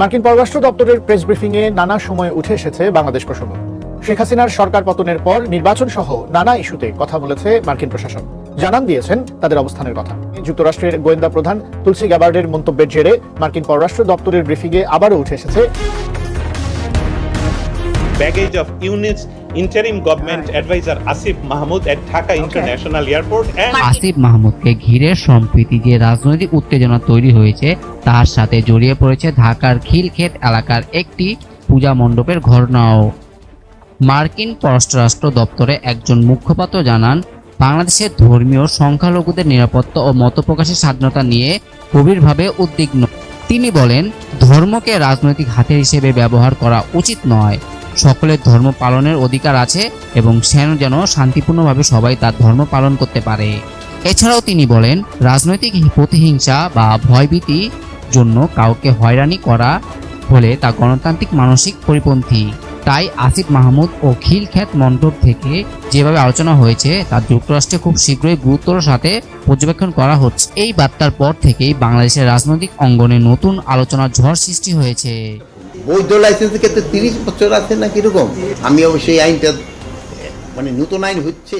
মার্কিন পররাষ্ট্র দপ্তরের প্রেস ব্রিফিংয়ে নানা সময় উঠে এসেছে বাংলাদেশ প্রসঙ্গ। শেখ হাসিনার সরকার পতনের পর নির্বাচন সহ নানা ইস্যুতে কথা বলেছে মার্কিন প্রশাসন। জানান দিয়েছেন তাদের অবস্থানের কথা। যুক্তরাষ্ট্রের গোয়েন্দা প্রধান তুলসী গ্যাবার্ডের মন্তব্যের জেরে মার্কিন পররাষ্ট্র দপ্তরের ব্রিফিংয়ে আবারও উঠে এসেছে baggage of UNIT's interim government advisor Asif Mahmood at Dhaka International Airport and Asif মাহমুদকে ঘিরে সম্প্রীতি যে রাজনৈতিক উত্তেজনা তৈরি হয়েছে তার সাথে জড়িয়ে পড়েছে ঢাকার খিলক্ষেত এলাকার একটি পূজা মণ্ডপের ঘটনাও। মার্কিন পররাষ্ট্র দপ্তরে একজন মুখপাত্র জানান বাংলাদেশের ধর্মীয় সংখ্যালঘুদের নিরাপত্তা ও মতপ্রকাশের স্বাধীনতা নিয়ে গভীরভাবে উদ্বিগ্ন। তিনি বলেন ধর্মকে রাজনৈতিক হাতের হিসেবে ব্যবহার করা উচিত নয়। সকলের ধর্ম পালনের অধিকার আছে এবং সেন যেন শান্তিপূর্ণভাবে সবাই তার ধর্ম পালন করতে পারে। এছাড়াও তিনি বলেন, রাজনৈতিক প্রতিহিংসা বা ভয়ভীতি জন্য কাউকে হয়রানি করা হলে তা গণতান্ত্রিক মানসিক পরিপন্থী। তাই আসিফ মাহমুদ ও খিলখ্যাত মণ্ডপ থেকে যেভাবে আলোচনা হয়েছে, তা যুক্তরাষ্ট্রে খুব শীঘ্রই গুরুত্বর সাথে পর্যবেক্ষণ করা হচ্ছে। এই বার্তার পর থেকেই বাংলাদেশের রাজনৈতিক অঙ্গনে নতুন আলোচনার ঝড় সৃষ্টি হয়েছে। বৈধ লাইসেন্সের ক্ষেত্রে তিরিশ বছর আছে না কীরকম আমি অবশ্যই আইনটা মানে নতুন আইন হচ্ছে।